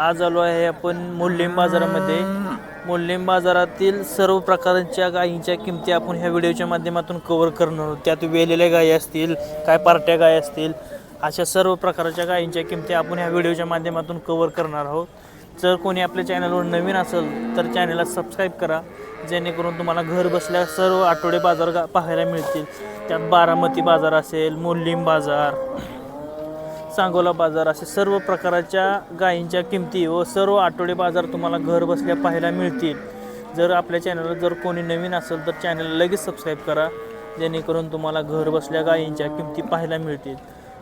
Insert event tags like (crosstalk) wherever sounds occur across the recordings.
आज आलो आहे आपण मोल्लीम बाजारामध्ये. मोल्लीम बाजारातील सर्व प्रकारच्या गायींच्या किमती आपण ह्या व्हिडिओच्या माध्यमातून कवर करणार आहोत. त्यात वेलेल्या गायी असतील काय पार्ट्या गायी असतील अशा सर्व प्रकारच्या गायींच्या किमती आपण ह्या व्हिडिओच्या माध्यमातून कवर करणार आहोत. जर कोणी आपल्या चॅनलवर नवीन असेल तर चॅनलला सबस्क्राईब करा. जेणेकरून तुम्हाला घर बसल्या सर्व आठवडे बाजार गा- पाहायला मिळतील. त्यात बारामती बाजार असेल मोल्लीम बाजार सांगोला बाजार असे सर्व प्रकारच्या गायींच्या किमती व सर्व आठवडे बाजार तुम्हाला घर बसल्या पाहायला मिळतील. जर आपल्या चॅनलला जर कोणी नवीन असेल तर चॅनलला लगेच सबस्क्राईब करा जेणेकरून तुम्हाला घर बसल्या गायींच्या किमती पाहायला मिळतील.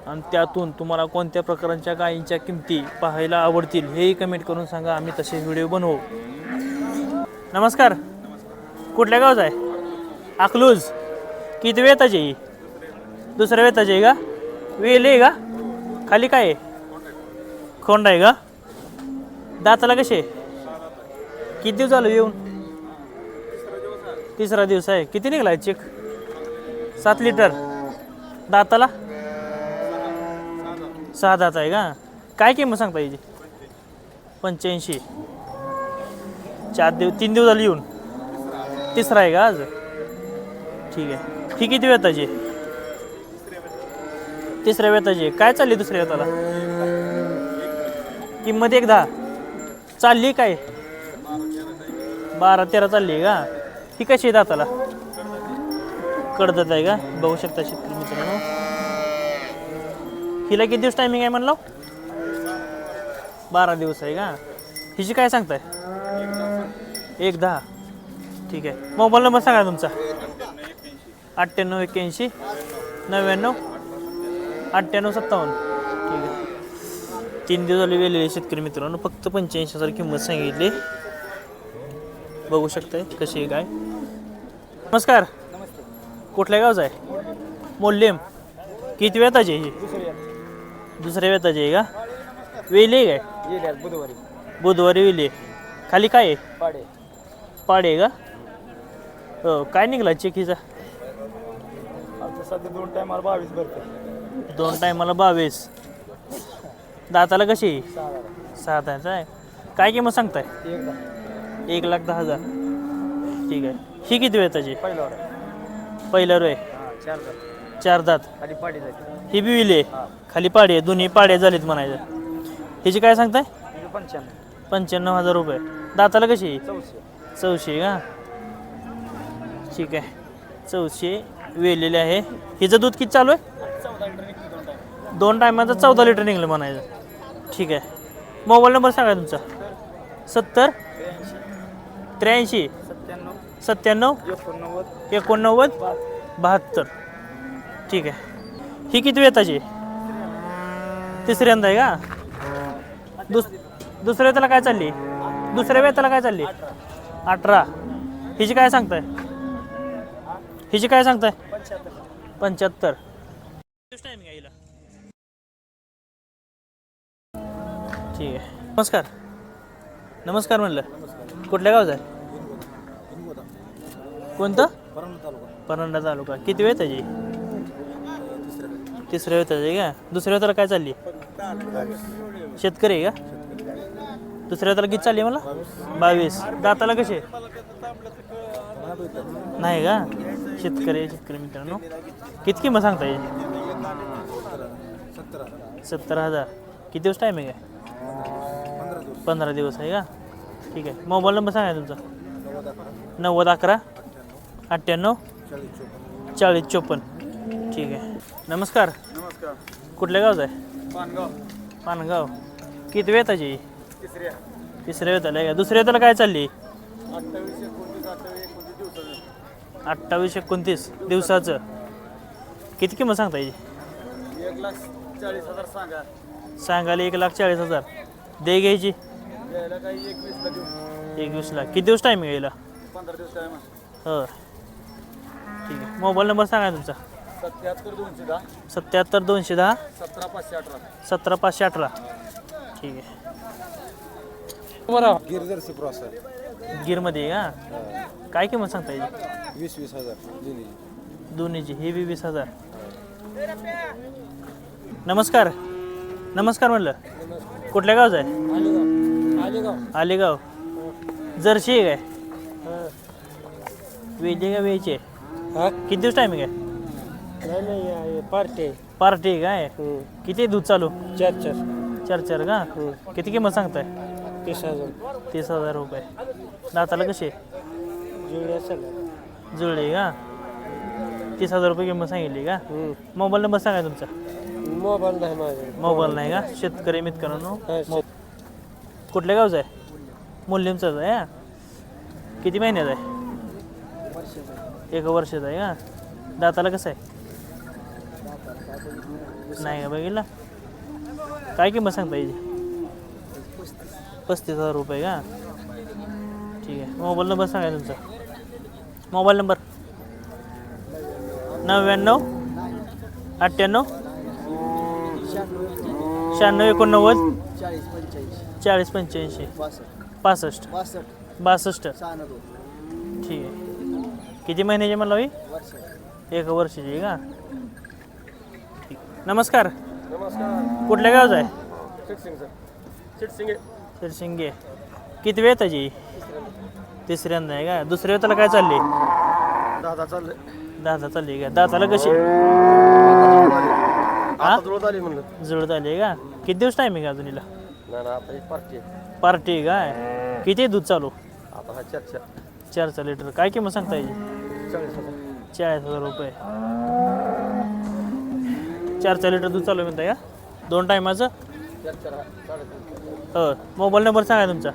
आणि त्यातून तुम्हाला कोणत्या प्रकारच्या गायींच्या किमती पाहायला आवडतील हेही कमेंट करून सांगा आम्ही तसे व्हिडिओ बनवू. नमस्कार. कुठल्या गावचा आहे? अकलूज. किती वेताची आहे दुसऱ्या वेताची आहे का? वेल आहे का? खाली काय आहे? खोंड आहे का? दाताला कसे? किती दिवस झालं येऊन? तिसरा दिवस आहे. किती निघाला आहे चेक सात लिटर दाताला? सहा दात आहे का? काय किंमत सांगता याची? पंच्याऐंशी. चार दिवस तीन दिवस झाले येऊन. तिसरा आहे का आज? ठीक आहे. ही किती वेताची त्याची तिसऱ्या वेताची. आहे. काय चालली दुसऱ्या वेताला? किंमत एक दहा. चालली काय? बारा तेरा चालली आहे का? ही कशी आहे दाताला? कडदत आहे का? बघू शकता शेतकरी मित्रांनो. हिला किती दिवस टायमिंग आहे म्हणलं? बारा दिवस आहे का? हिची काय सांगताय? एक दहा. ठीक आहे. मोबाईल नंबर सांगा तुमचा. अठ्ठ्याण्णव एक्क्याऐंशी नव्याण्णव अठ्ठ्याण्णव सत्तावन्न. ठीक आहे. तीन दिवस झाले वेलेले शेतकरी मित्रांनो फक्त पंच्याऐंशी हजार किंमत सांगितली. बघू शकताय कशी आहे काय. नमस्कार. कुठल्या गावचा आहे? मोल्लेम. किती वेताची आहे ही? दुसऱ्या वेताची आहे का? वेली आहे काय? बुधवारी. बुधवारी वेली आहे. खाली काय आहे? पाडे. पाडे आहे का? हो काय निघाला चेकीचा दोन टायमाला बावीस भरते दोन टायमाला बावीस. दाताला कशी? सहा दात आहे काय? किंमत सांगताय? एक लाख दहा हजार. ठीक आहे. ही किती पहिला वर पहिला रोय चार दात. ही बी विले खाली पाडे आहे. दोन्ही पाडे झालीत म्हणायचं. हिची काय सांगताय? पंच्याण्णव. पंच्याण्णव हजार रुपये. दाताला कशी? चौशे का? ठीक आहे. चौशे वेलेले आहे. हिचं दूध किती चालू आहे? दोन टायमाचं चौदा लिटर निघलं म्हणायचं. ठीक आहे. मोबाईल नंबर सांगा तुमचा. सत्तर. त्र्याऐंशी. सत्त्याण्णव. एकोणनव्वद. बहात्तर. ठीक आहे. ही किती वेताची? तिसऱ्यांदा आहे का? दुस दुसऱ्या वेताला काय चालली? दुसऱ्या वेताला काय चालली? अठरा. हिची काय सांगताय? हिची काय सांगताय? पंच्याहत्तर. ठीक आहे. नमस्कार. नमस्कार म्हणलं. कुठल्या गावचं आहे? कोणतं? परंडा तालुका. किती वेळ त्याची? तिसऱ्या वेळ त्याची का? दुसऱ्या वेळेला काय चालली? शेतकरी आहे का? दुसऱ्या वेळेला किती चालली मला? बावीस. दाताला कसे? नाही का? शेतकरी आहे, शेतकरी मित्रांनो. किती किंमत सांगता येईल सत्तर हजार. किती दिवस टायमिंग आहे? पंधरा दिवस. आहे का? ठीक आहे. मोबाईल नंबर सांगा तुमचा. नव्वद अकरा. अठ्ठ्याण्णव. चाळीस चोपन्न. ठीक आहे. नमस्कार. नमस्कार. कुठल्या गावचं आहे? पानगाव. पानगाव. किती वेताची? तिसऱ्या. तिसऱ्या वेताला आहे का? दुसऱ्या वेताला काय चालली? अठ्ठावीस एकोणतीस अठ्ठावीस एकोणतीस दिवसाचं. किती किंमत सांगता याची एक लाख चाळीस हजार सांगा. सांगायला एक लाख चाळीस हजार. दे घ्यायची. द्यायला काही एक वीसला देऊ. एक लाख. किती दिवस टायमिंग यायला? पंधरा दिवस टायम हो ठीक आहे. मोबाईल नंबर सांगा तुमचा. सत्याहत्तर दोनशे दहा. सत्याहत्तर दोनशे दहा. सतरा पाचशे अठरा. सतरा पाचशे अठरा. ठीक आहे. बरं. गिरजर्सी गिरमध्ये आहे का? काय किंमत सांगता याची? वीस वीस हजार. दोन्हीची. ही बी वीस हजार. नमस्कार. नमस्कार म्हणलं. कुठल्या गावचं आहे? आलेगाव. जर्शी आहे काय? वेजे का वेचे हा किती दिवस टायमिंग आहे पार्टी पार्टी आहे काय? किती आहे दूध चालू? चार चार चार चार का? किती किंमत सांगताय? तीस हजार तीस हजार रुपये. दाताला कसे जुळे असेल जुळले का? तीस हजार रुपये किंमत सांगितली का? मोबाईल नंबर सांगा तुमचा. मोबाईल नाही माझ्या मोबाईल नाही का? शेतकरी मित्रांनो मो- कुठल्या गावचा आहे? मूल्यमचाच आहे हा? किती महिन्याचा आहे? एका वर्षाचा आहे का? दाताला कसं आहे? नाही का बघितला? काय किंमत सांगता येईल? पस्तीस हजार रुपये का? ठीक आहे. मोबाईल नंबर सांगा तुमचा. Mobile number. नव्याण्णव अठ्ठ्याण्णव शहाण्णव एकोणनव्वद चाळीस पंच्याऐंशी पासष्ट. बासष्ट. ठीक आहे. किती महिन्याची म्हणला? होई एक वर्षाची का? ठीक. नमस्कार. कुठल्या गावचा आहे? शिरशिंगे किती वेळ त्याची तिसऱ्यांदा आहे का? दुसऱ्या वेळेला काय चालली? दादा चालले. दादा चालली का? दाताला कशी? आता जुळत आली म्हणलं. जुळत आली का? किती दिवस टायमिंग आहे अजून हिला? नाही ना आता एक पार्टी पार्टी काय? किती आहे दूध चालू? आता हा चार चार चारचा लिटर काय किंमत सांगता येईल चाळीस हजार. चाळीस हजार रुपये. चारचा लिटर दूध चालू आहे म्हणताय का? दोन टायमाचं चार चार हा हो. मोबाईल नंबर सांगा तुमचा.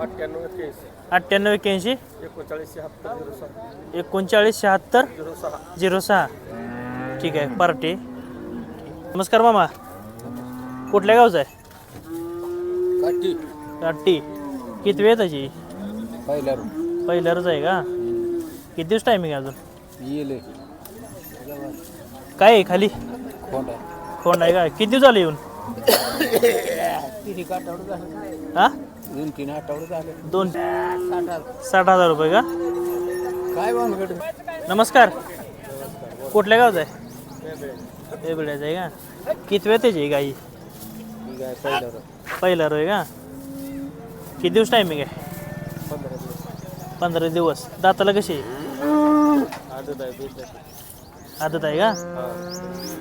अठ्ठ्याण्णव एक्क्याऐंशी अठ्ठ्याण्णव एक्क्याऐंशी? एकोणचाळीस शहात्तर? झिरो सहा. एकोणचाळीस शहात्तर झिरो सहा झिरो सहा ठीक आहे पार्टी. नमस्कार मामा. कुठल्या गावचा आहे? काठी. अट्टी किती वेळ त्याची पहिल्या पहिल्याच आहे का? किती दिवस टायमिंग आहे अजून? येले. काय आहे खाली? कोण आहे का? किती दिवस झाले येऊन? (coughs) हा? दोन तीन झाले. दोन. साठ हजार. रुपये का? काय भानगड? नमस्कार. कुठल्या गावचा आहे? हे बिड्याचं आहे का? किती वेळ त्याची गाई? पहिला रोय का? किती दिवस टायमिंग आहे पंधरा दिवस पंधरा दिवस. दाताला कशी आदत आहे? आदत आहे का?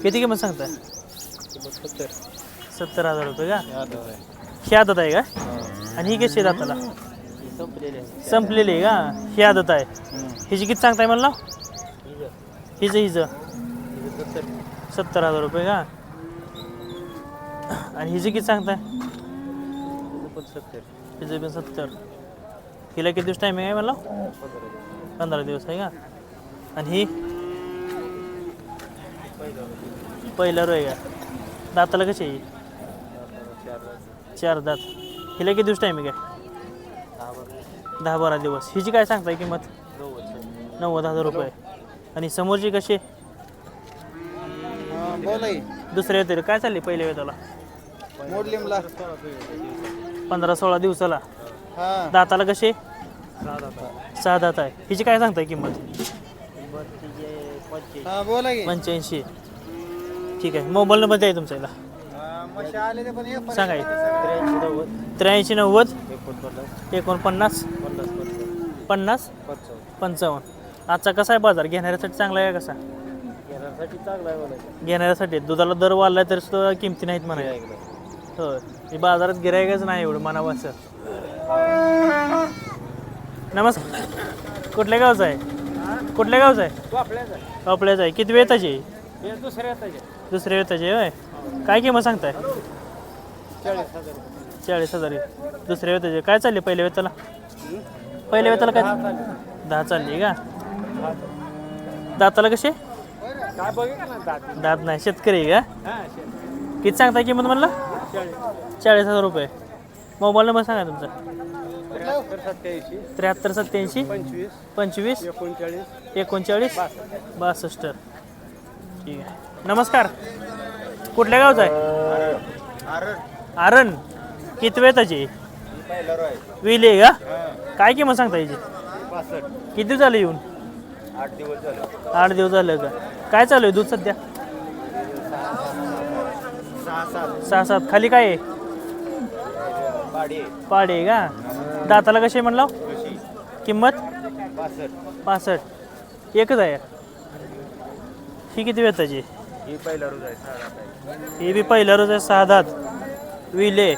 किती किंमत सांगताय? सत्तर सत्तर हजार रुपये का? ही आदत आहे का? आणि ही कशी आहे दाताला संपलेली आहे का? ही आदत आहे. हिची किती सांगताय म्हणला? हिचं हिचं. सत्तर हजार रुपये का? आणि हिचं किती सांगताय? हिचं पण सत्तर. हिला किती दिवस टायमिंग आहे मला पंधरा दिवस आहे का? आणि ही? पहिला रोय का? दाताला कशी आहे चार दात. हिला किती दिवस टायमिंग आहे दहा बारा दहा बारा दिवस. हिची काय सांगताय किंमत? नव्वद हजार रुपये. आणि समोरची कशी आहे? दुसऱ्या येते काय चालली पहिल्या वेळेला? मोडलिमला. पंधरा सोळा दिवसाला. दाताला कशी आहे? सहा दात आहे. हिची काय सांगताय किंमत? हा पंच्याऐंशी. ठीक आहे. मोबाईल नंबर द्या तुमचा याला एक सांगा त्र्याऐंशी नव्वद एकोणपन्नास पन्नास पंचावन्न. आजचा कसा आहे बाजार? घेणाऱ्यासाठी चांगला आहे कसा? घेण्यासाठी चांगला आहे म्हणायचं. घेणाऱ्यासाठी. दुधाला दर वाढला तरी सुद्धा किमती नाहीत म्हणा हो हे बाजारात गिरायकच नाही एवढं मनावाचं नमस्कार. कुठल्या गावचं आहे? कुठल्या गावचं आहे? आपल्याच आहे. किती आहे? आहे दुसऱ्या दुसऱ्या वेताची आहे होय. काय किंमत सांगताय? चाळीस हजार. दुसऱ्या वेताची काय चालली पहिल्या वेताला पहिल्या वेताला काय? दहा चालली. का? दाताला कसे? दात. नाही. शेतकरी का? किती सांगताय किंमत म्हणला? चाळीस. हजार रुपये. मोबाईल नंबर सांगा तुमचा. त्र्याहत्तर सत्याऐंशी. पंचवीस. एकोणचाळीस. एकोणचाळीस. बासष्ट. ठीक आहे. नमस्कार. कुठल्या गावचा आहे? आरण. किती वेळ त्याची? विले का? काय किंमत सांगता याची? किती झालं येऊन? आठ दिवस झाले. दिवस का? काय चालू आहे दूध सध्या? सहा सात. खाली काय आहे? पाडी का? दाताला कसे म्हणला कशी किंमत? पासष्ट. पासष्ट. एकच आहे. ही किती वेताची ही पहिला रोज आहे साडा आहे ही बी पहिल्या रोज आहे सहा दात विले.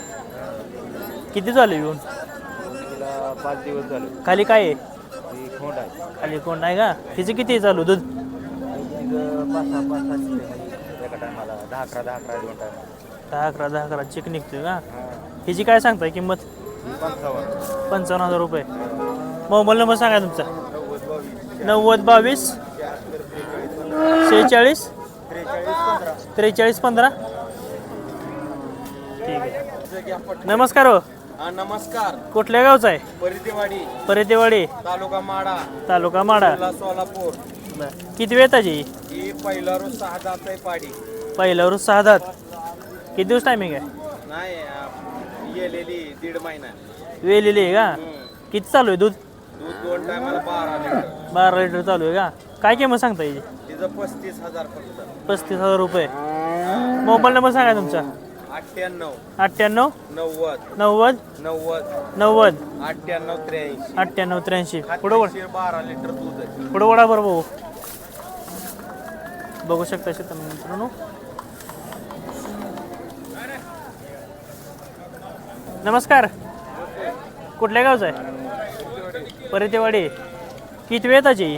किती झाले येऊन? तिला पाच दिवस झाले. खाली काय आहे? खोंड आहे. खाली कोण नाही का? हिचं किती आहे चालू दूध? तिथं पाच सहा पाच सहा चिकन एका टायमाला दहा अकरा दहा अकरा दोन टायमाला. दहा अकरा दहा अकरा चिक निघतोय का? हिची काय सांगताय किंमत? ही पंचावन्न. पंचावन्न हजार रुपये. मोबाईल नंबर सांगा तुमचा. नव्वद बावीस. शेहेचाळीस. त्रेचाळीस पंधरा? ठीक आहे. नमस्कार हो. हा नमस्कार. कुठल्या गावचा आहे? परितेवाडी. परेतेवाडी. तालुका माडा. तालुका माडा. जिल्हा सोलापूर. बरं. किती वेताची ही पहिला रोज सहा जात आहे पाडी. पहिल्यावर सहा दात किती दिवस टायमिंग आहे? नाही अं, गेलेली दीड महिना. वेलेली आहे का? हम्म. किती चालू आहे दूध? दूध दोन टायमाला बारा लिटर. बारा लिटर चालू आहे का? काय किंमत सांगता येईल? तिचं पस्तीस हजार फक्त. पस्तीस हजार रुपये. मोबाईल नंबर सांगा तुमचा. अठ्ठ्याण्णव. अठ्ठ्याण्णव? नव्वद. नव्वद? नव्वद. नव्वद. अठ्ठ्याण्णव त्र्याऐंशी. अठ्ठ्याण्णव त्र्याऐंशी. पुढं वळ बारा लिटर दूध आहे. पुढं वडा बरं भाऊ. बघू शकता शेतकरी मित्रांनो. नमस्कार. कुठल्या गावचं आहे? परितेवाडी. किती वेळ त्याची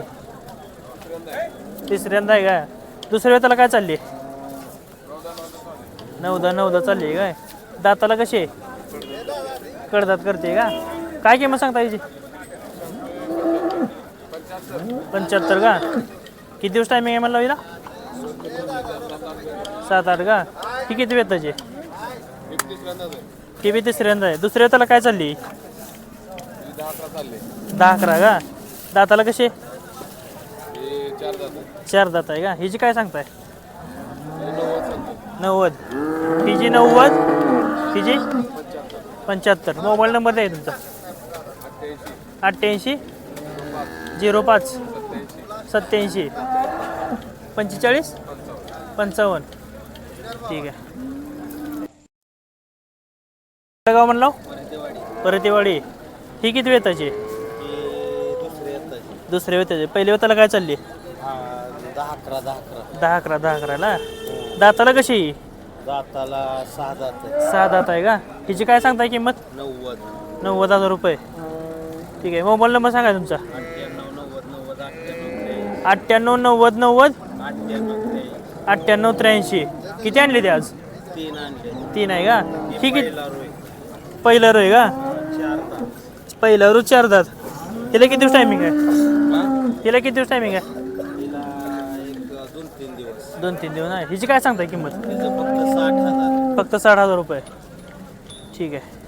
तिसऱ्यांदा आहे का? दुसऱ्या वेताला काय चालली? नवदा नवदा चालली आहे काय? दाताला कशी आहे? कडदात करते का? काय किंमत सांगता याची पंच्याहत्तर का? किती दिवस टायमिंग आहे म्हणलं हिला? सात आठ का? ही किती वेळ त्याची ती बी तिसऱ्यांदा आहे. दुसऱ्या वेताला काय चालली? दहा अकरा का? दाताला कसे चार दात आहे का? हिची काय सांगताय? नव्वद हिची नव्वद हिची पंच्याहत्तर. मोबाईल नंबर द्या तुमचा. अठ्ठ्याऐंशी. झिरो पाच. सत्याऐंशी पंचेचाळीस? पंचावन्न. ठीक आहे. गाव म्हणलं परतेवाडी. ही किती वेताची? दुसरे दुसऱ्या वेताची. पहिल्या वेताला काय चालली? दहा अकरा दहा अकरा. दहा अकरा दहा अकराला दाताला कशी? आहे? दाताला सहा जात सहा दात आहे का? हिची काय सांगताय किंमत? नव्वद. नव्वद हजार रुपये. ठीक आहे मोबाईल नंबर सांगा तुमचा. अठ्ठ्याण्णव नव्वद नव्वद अठ्ठ्याण्णव अठ्ठ्याण्णव नव्वद नव्वद? अठ्ठ्याण्णव त्र्याऐंशी अठ्ठ्याण्णव त्र्याऐंशी. किती आणले ते आज? तीन आणले. तीन आहे का? ही किती पहिला रोय. पहिलं रोय का? चार दात. पहिलं रोज चार दात. तिला किती दिवस टायमिंग आहे? तिला किती दिवस टायमिंग आहे? दोन तीन दिवस आहे. हिची काय सांगताय किंमत? फक्त साठ हजार. फक्त साठ हजार रुपये. ठीक आहे.